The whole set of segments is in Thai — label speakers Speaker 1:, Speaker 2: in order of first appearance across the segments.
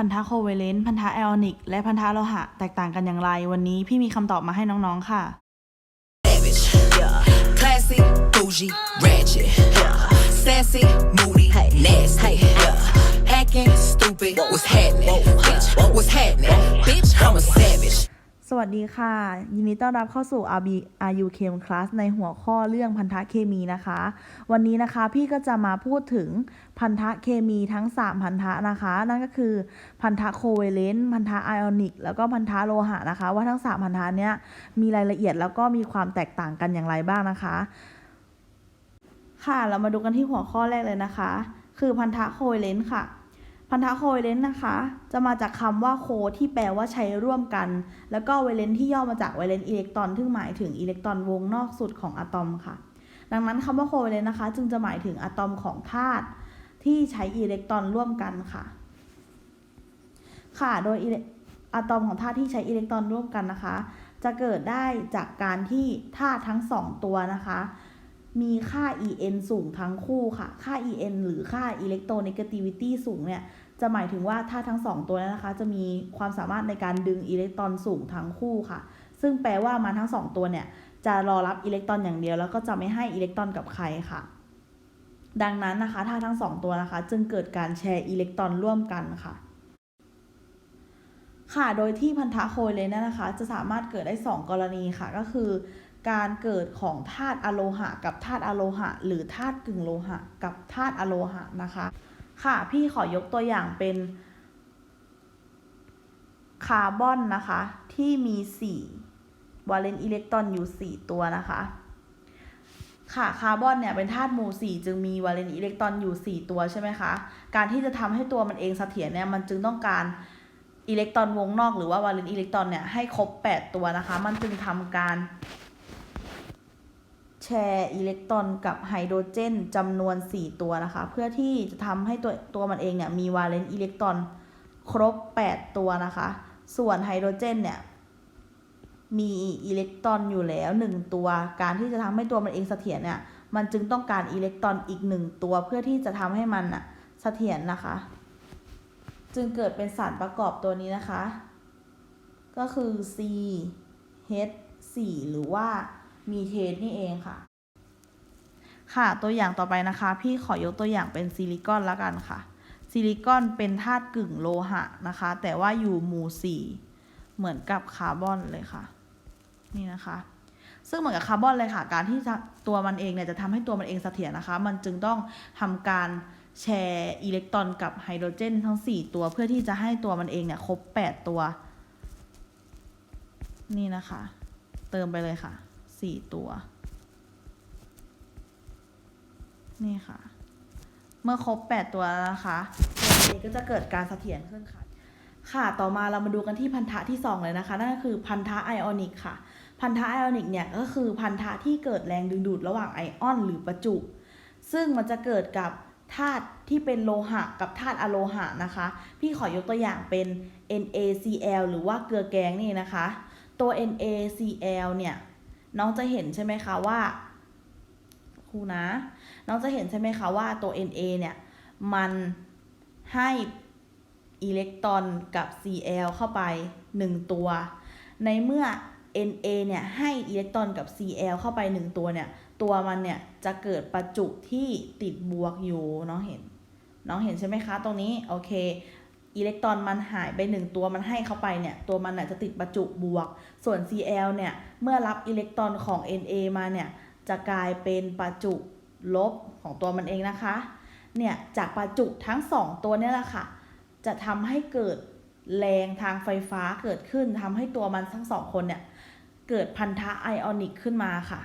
Speaker 1: พันธะโคเวเลนต์พันธะไอออนิก และพันธะโลหะ แตกต่างกันอย่างไร วันนี้พี่มีคำตอบมาให้น้องๆค่ะ
Speaker 2: savage. Classy, bougie, ratchet. Sassy, moody, nasty. Hacking, stupid. What's happening? Bitch, what's happening? Bitch, I'm a savage.
Speaker 1: สวัสดีค่ะ ยินดีต้อนรับเข้าสู่ RB RU Chem Class ในหัวข้อเรื่องพันธะเคมีนะคะ วันนี้นะคะพี่ก็จะมาพูดถึงพันธะเคมีทั้ง 3 พันธะนะคะ นั่นก็คือพันธะโคเวเลนต์พันธะไอออนิกแล้วก็พันธะโลหะนะคะ ว่าทั้ง 3 พันธะเนี้ยมีรายละเอียดแล้วก็มีความแตกต่างกันอย่างไรบ้างนะคะ ค่ะเรามาดูกันที่หัวข้อแรกเลยนะคะ คือพันธะโคเวเลนต์ค่ะ พันธะโคเวเลนต์นะคะ จะมาจากคำว่าโคที่แปลว่าใช้ร่วมกัน แล้วก็เวเลนต์ที่ย่อมาจากไวเลนต์อิเล็กตรอนซึ่งหมายถึงอิเล็กตรอนวงนอกสุดของอะตอมค่ะ ดังนั้นคำว่าโคเวเลนต์นะคะ จึงจะหมายถึงอะตอมของธาตุที่ใช้อิเล็กตรอนร่วมกันค่ะ ค่ะ โดยอะตอมของธาตุที่ใช้อิเล็กตรอนร่วมกันนะคะ จะเกิดได้จากการที่ธาตุทั้งสองตัวนะคะ มีค่า En สูงทั้งคู่ค่ะ ค่า En หรือค่า electronegativity สูงเนี่ย จะหมายถึงว่าธาทั้งสองตัวนั้นนะคะ จะมีความสามารถในการดึงอิเล็กตรอนสูงทั้งคู่ค่ะ ซึ่งแปลว่ามันทั้งสองตัวเนี่ย จะรอรับอิเล็กตรอนอย่างเดียว แล้วก็จะไม่ให้อิเล็กตรอนกับใครค่ะ ดังนั้นนะคะธาทั้งสองตัวนะคะ จึงเกิดการแชร์อิเล็กตรอนร่วมกันค่ะค่ะ โดยที่พันธะโคเลนนะคะ จะสามารถเกิดได้ 2 กรณีค่ะ ก็คือ การเกิดของธาตุอะโลหะ กับธาตุอะโลหะ หรือธาตุกึ่งโลหะ กับธาตุอะโลหะนะคะ ค่ะพี่ขอยกตัวอย่างเป็นคาร์บอนนะคะ ที่มี 4 วาเลนต์อิเล็กตรอนอยู่ 4 ตัวนะคะ ค่ะคาร์บอนเนี่ยเป็นธาตุหมู่4จึงมีวาเลนต์อิเล็กตรอนอยู่ 4 ตัวใช่ไหมคะการที่จะทำให้ตัวมันเองเสถียรเนี่ยมันจึงต้องการอิเล็กตรอนวงนอกหรือว่าวาเลนต์อิเล็กตรอนเนี่ยให้ครบ 8 ตัวนะคะ มันจึงทำการ ร์อิเล็กตรอนกับไฮโดรเจนจำนวน 4 ตัวนะคะ เพื่อที่จะทำให้ตัวตัวมันเองเนี่ยมีวาเลนต์อิเล็กตรอนครบ 8 ตัวนะคะ ส่วนไฮโดรเจนเนี่ยมีอิเล็กตรอนอยู่แล้ว 1 ตัว การที่จะทำให้ตัวมันเองเสถียรเนี่ยมันจึงต้องการอิเล็กตรอนอีก 1 ตัว เพื่อที่จะทำให้มันอะเสถียรนะคะ จึงเกิดเป็นสารประกอบตัวนี้นะคะ ก็คือ C H 4หรือว่า มีเทนนี่เองค่ะ ค่ะตัวอย่างต่อไปนะคะ พี่ขอยกตัวอย่างเป็นซิลิคอนละกันค่ะ ซิลิคอนเป็นธาตุกึ่งโลหะนะคะ แต่ว่าอยู่หมู่ 4 เหมือนกับคาร์บอนเลยค่ะ นี่นะคะ ซึ่งเหมือนกับคาร์บอนเลยค่ะ การที่ตัวมันเองเนี่ยจะทำให้ตัวมันเองเสถียรนะคะ มันจึงต้องทำการแชร์อิเล็กตรอนกับไฮโดรเจนทั้ง 4 ตัวเพื่อที่จะให้ตัวมันเองเนี่ยครบ 8 ตัว นี่นะคะ เติมไปเลยค่ะ สี่ตัว นี่ค่ะ เมื่อครบแปดตัวแล้วนะคะตัวนี้ก็จะเกิดการเสถียรขึ้นค่ะ ค่ะ ต่อมาเรามาดูกันที่พันธะที่2เลยนะคะ นั่นก็คือพันธะไอออนิกค่ะ พันธะไอออนิกเนี่ยก็คือพันธะที่เกิดแรงดึงดูดระหว่างไอออน หรือประจุ ซึ่งมันจะเกิดกับธาตุที่เป็นโลหะกับธาตุอะโลหะนะคะ พี่ขอยกตัวอย่างเป็น NaCl หรือว่าเกลือแกงนี่นะคะ ตัว NaCl เนี่ย น้องจะเห็นใช่ไหมคะว่าครูนะ น้องจะเห็นใช่ไหมคะว่าตัว Na เนี่ย มันให้อิเล็กตรอนกับ Cl เข้าไป 1 ตัว ในเมื่อ Na เนี่ยให้อิเล็กตรอนกับ Cl เข้าไป 1 ตัวเนี่ย ตัวมันเนี่ยจะเกิดประจุที่ติดบวกอยู่น้องเห็น น้องเห็นใช่ไหมคะ ตรงนี้ โอเค อิเล็กตรอนมันหายไปหนึ่งตัวมันให้เข้าไปเนี่ยตัวมันน่ะจะติดประจุบวก ส่วน Cl เนี่ยเมื่อรับอิเล็กตรอนของ Na มาเนี่ยจะกลายเป็นประจุลบของตัวมันเองนะคะเนี่ยจากประจุทั้งสองตัวเนี่ยแหละค่ะจะทำให้เกิดแรงทางไฟฟ้าเกิดขึ้นทำให้ตัวมันทั้งสองคนเนี่ยเกิดพันธะไอออนิกขึ้นมาค่ะ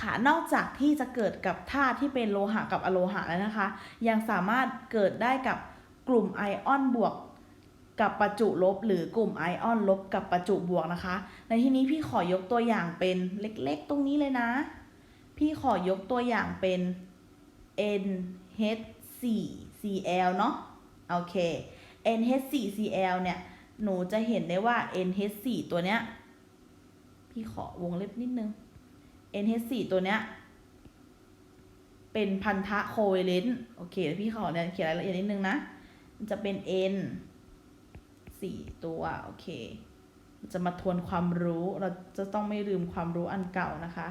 Speaker 1: ค่ะนอกจากที่จะเกิดกับธาตุที่เป็นโลหะกับอะโลหะแล้วนะคะ ยังสามารถเกิดได้กับ กลุ่มไอออนบวกกับประจุลบ หรือกลุ่มไอออนลบกับประจุบวกนะคะ ในที่นี้พี่ขอยกตัวอย่างเป็นเล็กๆ ตรงนี้เลยนะ พี่ขอยกตัวอย่างเป็น NH4Cl เนาะโอเค NH4Cl เนี่ย หนูจะเห็นได้ว่า NH4 ตัวเนี้ย พี่ขอวงเล็บนิดนึง NH4 ตัวเนี้ย เป็นพันธะโคเวเลนต์โอเค พี่ขอเนี่ยเขียนรายละเอียดนิดนึงนะ จะเป็น n สี่ตัว โอเค จะมาทวนความรู้เราจะต้องไม่ลืมความรู้อันเก่านะคะ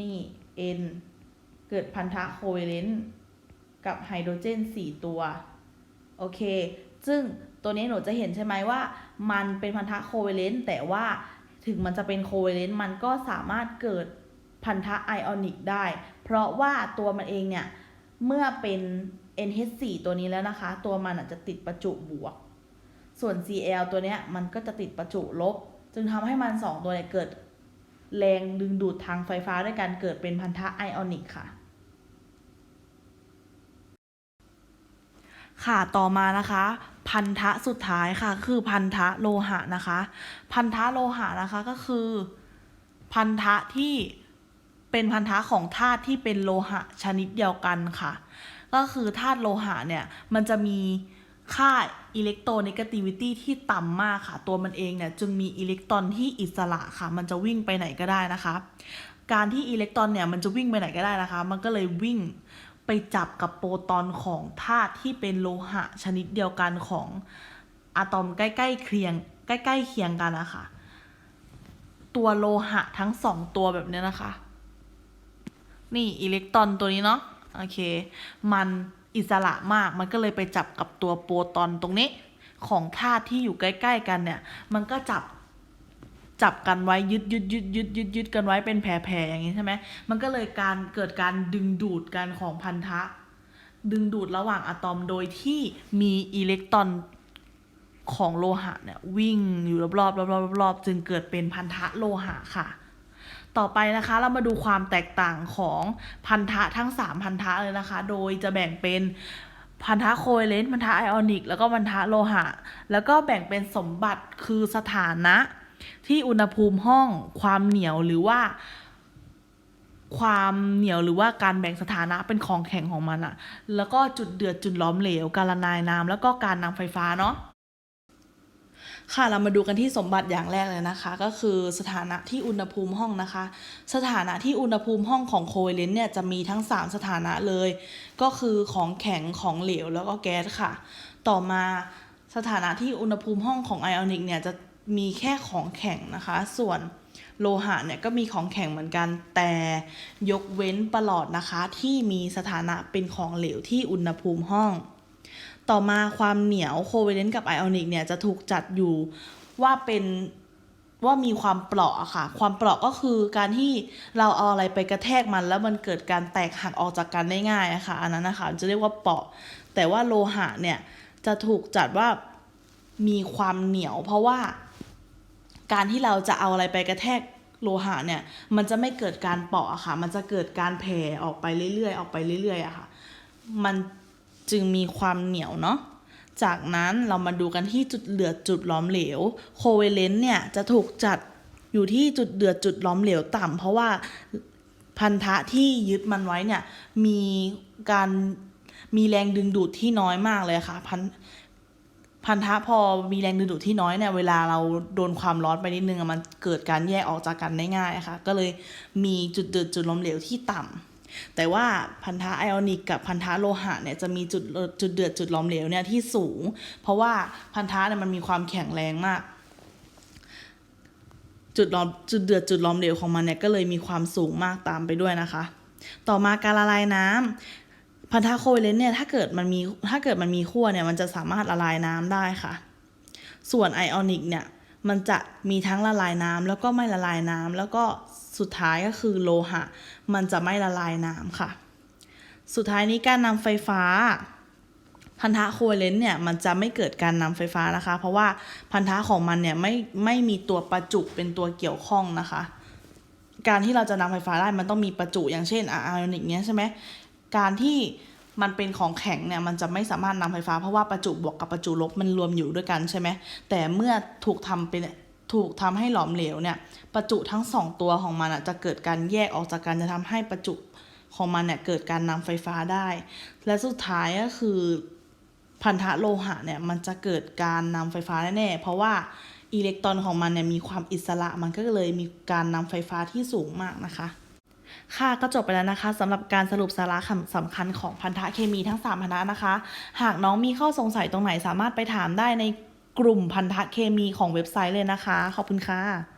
Speaker 1: นี่ n เกิดพันธะโคเวเลนต์กับไฮโดรเจน 4 ตัว โอเค ซึ่งตัวนี้หนูจะเห็นใช่ไหมว่า มันเป็นพันธะโคเวเลนต์แต่ว่าถึงมันจะเป็นโคเวเลนต์มันก็สามารถเกิดพันธะไอออนิกได้ เพราะว่าตัวมันเองเนี่ย เมื่อเป็น NH4 ตัวนี้แล้วนะคะ ตัวมันอาจจะติดประจุบวก ส่วน Cl ตัวเนี้ยมันก็จะติดประจุลบ จึงทำให้มันสองตัวเนี่ยเกิดแรงดึงดูดทางไฟฟ้าด้วยการเกิดเป็นพันธะไอออนิกค่ะ ค่ะต่อมานะคะ พันธะสุดท้ายค่ะ คือพันธะโลหะนะคะ พันธะโลหะนะคะก็คือ พันธะที่เป็นพันธะของธาตุที่เป็นโลหะชนิดเดียวกันค่ะ ก็คือธาตุโลหะเนี่ย มันจะมีค่าอิเล็กโทรนกาติวิตี้ที่ต่ำมากค่ะ ตัวมันเองเนี่ยจึงมีอิเล็กตรอนที่อิสระค่ะ มันจะวิ่งไปไหนก็ได้นะคะ การที่อิเล็กตรอนเนี่ยมันจะวิ่งไปไหนก็ได้นะคะ มันก็เลยวิ่งไปจับกับโปรตอนของธาตุที่เป็นโลหะชนิดเดียวกันของอะตอมใกล้ๆเคียงใกล้ๆเคียงกันนะคะ ตัวโลหะทั้งสองตัวแบบนี้นะคะ นี่อิเล็กตรอนตัวนี้เนาะ โอเค มันอิสระมากมันก็เลยไปจับกับตัวโปรตอนตรงนี้ ของธาตุที่อยู่ใกล้ ๆ กันเนี่ย มันก็จับจับกันไว้ยึดยึดยึดยึดยึดยึดกันไว้เป็นแผ่ๆอย่างนี้ใช่ไหมมันก็เลยการเกิดการดึงดูดกันของพันธะ ดึงดูดระหว่างอะตอมโดยที่มีอิเล็กตรอนของโลหะเนี่ยวิ่งอยู่รอบๆรอบๆรอบๆจึงเกิดเป็นพันธะโลหะค่ะ ต่อไปนะคะเรามาดูความแตกต่างของพันธะทั้ง 3 พันธะเลยนะคะ โดยจะแบ่งเป็นพันธะโคเวเลนต์พันธะไอออนิก แล้วก็พันธะโลหะ แล้วก็แบ่งเป็นสมบัติคือสถานะ ที่อุณหภูมิห้องความเหนียวหรือว่า ความเหนียวหรือว่าการแบ่งสถานะเป็นของแข็งของมันอะแล้วก็จุดเดือดจุดล้อมเหลว การละลายน้ำแล้วก็การนำไฟฟ้าเนาะ ค่ะเรามาดูกันที่สมบัติอย่างแรกเลยนะคะ ก็คือสถานะที่อุณหภูมิห้องนะคะ สถานะที่อุณหภูมิห้องของโคเวเลนต์เนี่ยจะมีทั้ง 3 สถานะเลย ก็คือของแข็งของเหลวแล้วก็แก๊สค่ะ ต่อมาสถานะที่อุณหภูมิห้องของไอออนิกเนี่ยจะมีแค่ของแข็งนะคะ ส่วนโลหะเนี่ยก็มีของแข็งเหมือนกัน แต่ยกเว้นประหลอดนะคะที่มีสถานะเป็นของเหลวที่อุณหภูมิห้อง ต่อมาความเหนียวโคเวเลนต์กับไอออนิกเนี่ยจะถูกจัดอยู่ว่าเป็นว่ามีความเปราะค่ะ ความเปราะก็คือการที่เราเอาอะไรไปกระแทกมัน แล้วมันเกิดการแตกหักออกจากกันได้ง่ายอะค่ะอันนั้นนะคะจะเรียกว่าเปราะ แต่ว่าโลหะเนี่ยจะถูกจัดว่ามีความเหนียว เพราะว่า การที่เราจะเอาอะไรไปกระแทกโลหะเนี่ย มันจะไม่เกิดการเปราะอะค่ะ มันจะเกิดการแผ่ออกไปเรื่อยๆออกไปเรื่อยๆอะค่ะ มัน จึงมีความเหนียวเนาะจากนั้นเรามาดูกันที่จุดเดือดจุดล้อมเหลว โคเวเลนต์เนี่ยจะถูกจัดอยู่ที่จุดเดือดจุดล้อมเหลวต่ำเพราะว่าพันธะที่ยึดมันไว้เนี่ยมีการมีแรงดึงดูดที่น้อยมากเลยค่ะพันพันธะพอมีแรงดึงดูดที่น้อยเนี่ยเวลาเราโดนความร้อนไปนิดนึงมันเกิดการแยกออกจากกันได้ง่ายค่ะก็เลยมีจุดเดือดจุดล้อมเหลวที่ต่ำ แต่ว่าพันธะไอออนิกกับพันธะโลหะเนี่ยจะมีจุดเอ่อจุดเดือดจุดล้อมเหลวเนี่ยที่สูง เพราะว่าพันธะเนี่ยมันมีความแข็งแรงมาก จุดล้อมจุดเดือดจุดล้อมเหลวของมันเนี่ยก็เลยมีความสูงมากตามไปด้วยนะคะ ต่อมาการละลายน้ำพันธะโคเวเลนต์เนี่ยถ้าเกิดมันมีถ้าเกิดมันมีขั้วเนี่ยมันจะสามารถละลายน้ำได้ค่ะ ส่วนไอออนิกเนี่ยมันจะมีทั้งละลายน้ำแล้วก็ไม่ละลายน้ำแล้วก็ สุดท้ายก็คือโลหะ มันจะไม่ละลายน้ำค่ะ สุดท้ายนี้การนำไฟฟ้า พันธะโคเวเลนต์เนี่ยมันจะไม่เกิดการนำไฟฟ้านะคะ เพราะว่าพันธะของมันเนี่ยไม่ไม่มีตัวประจุเป็นตัวเกี่ยวข้องนะคะ การที่เราจะนำไฟฟ้าได้มันต้องมีประจุอย่างเช่นอะไอออนิกเนี้ยใช่ไหมการที่มันเป็นของแข็งเนี่ยมันจะไม่สามารถนำไฟฟ้าเพราะว่าประจุบวกกับประจุลบมันรวมอยู่ด้วยกันใช่ไหมแต่เมื่อถูกทำเป็น ถูกทำให้หลอมเหลวเนี่ยประจุทั้งสองตัวของมันจะเกิดการแยกออกจากกันจะทำให้ประจุของมันเนี่ยเกิดการนำไฟฟ้าได้ และสุดท้ายก็คือพันธะโลหะเนี่ยมันจะเกิดการนำไฟฟ้าแน่ๆเพราะว่าอิเล็กตรอนของมันเนี่ยมีความอิสระมันก็เลยมีการนำไฟฟ้าที่สูงมากนะคะค่ะก็จบไปแล้วนะคะสำหรับการสรุปสาระสำคัญของพันธะเคมีทั้ง 3 พันธะนะคะ หากน้องมีข้อสงสัยตรงไหนสามารถไปถามได้ใน กลุ่มพันธะเคมีของเว็บไซต์เลยนะคะ ขอบคุณค่ะ